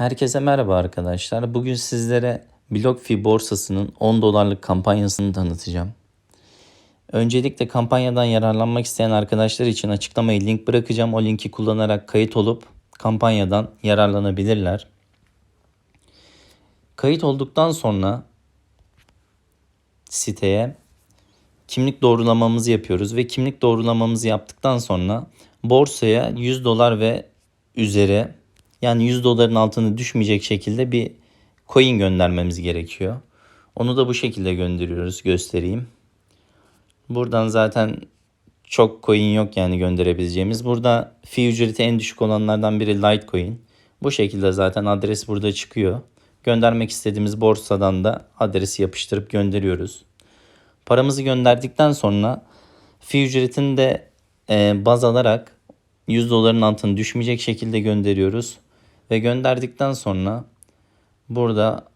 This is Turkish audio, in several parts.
Herkese merhaba arkadaşlar. Bugün sizlere BlockFi borsasının 10 dolarlık kampanyasını tanıtacağım. Öncelikle kampanyadan yararlanmak isteyen arkadaşlar için açıklamaya link bırakacağım. O linki kullanarak kayıt olup kampanyadan yararlanabilirler. Kayıt olduktan sonra siteye kimlik doğrulamamızı yapıyoruz ve kimlik doğrulamamızı yaptıktan sonra borsaya 100 dolar ve üzeri yani 100 doların altına düşmeyecek şekilde bir coin göndermemiz gerekiyor. Onu da bu şekilde gönderiyoruz göstereyim. Buradan zaten çok coin yok yani gönderebileceğimiz. Burada fi ücreti en düşük olanlardan biri Litecoin. Bu şekilde zaten adres burada çıkıyor. Göndermek istediğimiz borsadan da adresi yapıştırıp gönderiyoruz. Paramızı gönderdikten sonra fi ücretini de e, baz alarak 100 doların altına düşmeyecek şekilde gönderiyoruz. Ve gönderdikten sonra burada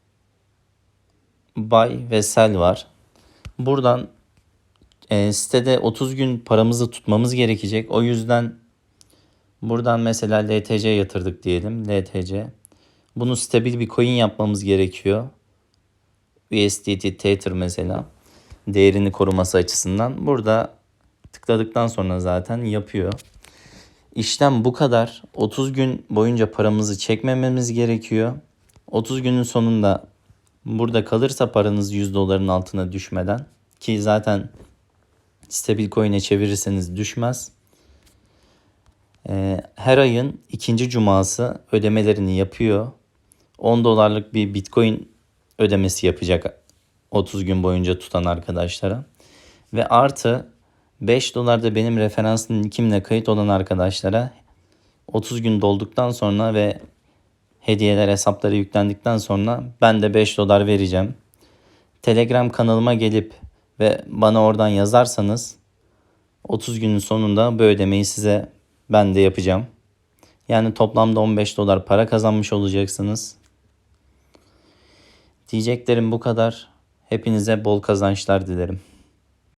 buy ve sell var. Buradan e, sitede 30 gün paramızı tutmamız gerekecek. O yüzden buradan mesela LTC yatırdık diyelim. LTC. Bunu stabil bir coin yapmamız gerekiyor. USDT Tether mesela. Değerini koruması açısından. Burada tıkladıktan sonra zaten yapıyor. İşlem bu kadar. 30 gün boyunca paramızı çekmememiz gerekiyor. 30 günün sonunda burada kalırsa paranız 100 doların altına düşmeden ki zaten stabil coin'e çevirirseniz düşmez. Ee, her ayın ikinci cuması ödemelerini yapıyor. 10 dolarlık bir bitcoin ödemesi yapacak 30 gün boyunca tutan arkadaşlara. Ve artı 5 dolar da benim referans linkimle kayıt olan arkadaşlara 30 gün dolduktan sonra ve hediyeler hesapları yüklendikten sonra ben de 5 dolar vereceğim. Telegram kanalıma gelip ve bana oradan yazarsanız 30 günün sonunda bu ödemeyi size ben de yapacağım. Yani toplamda 15 dolar para kazanmış olacaksınız. Diyeceklerim bu kadar. Hepinize bol kazançlar dilerim.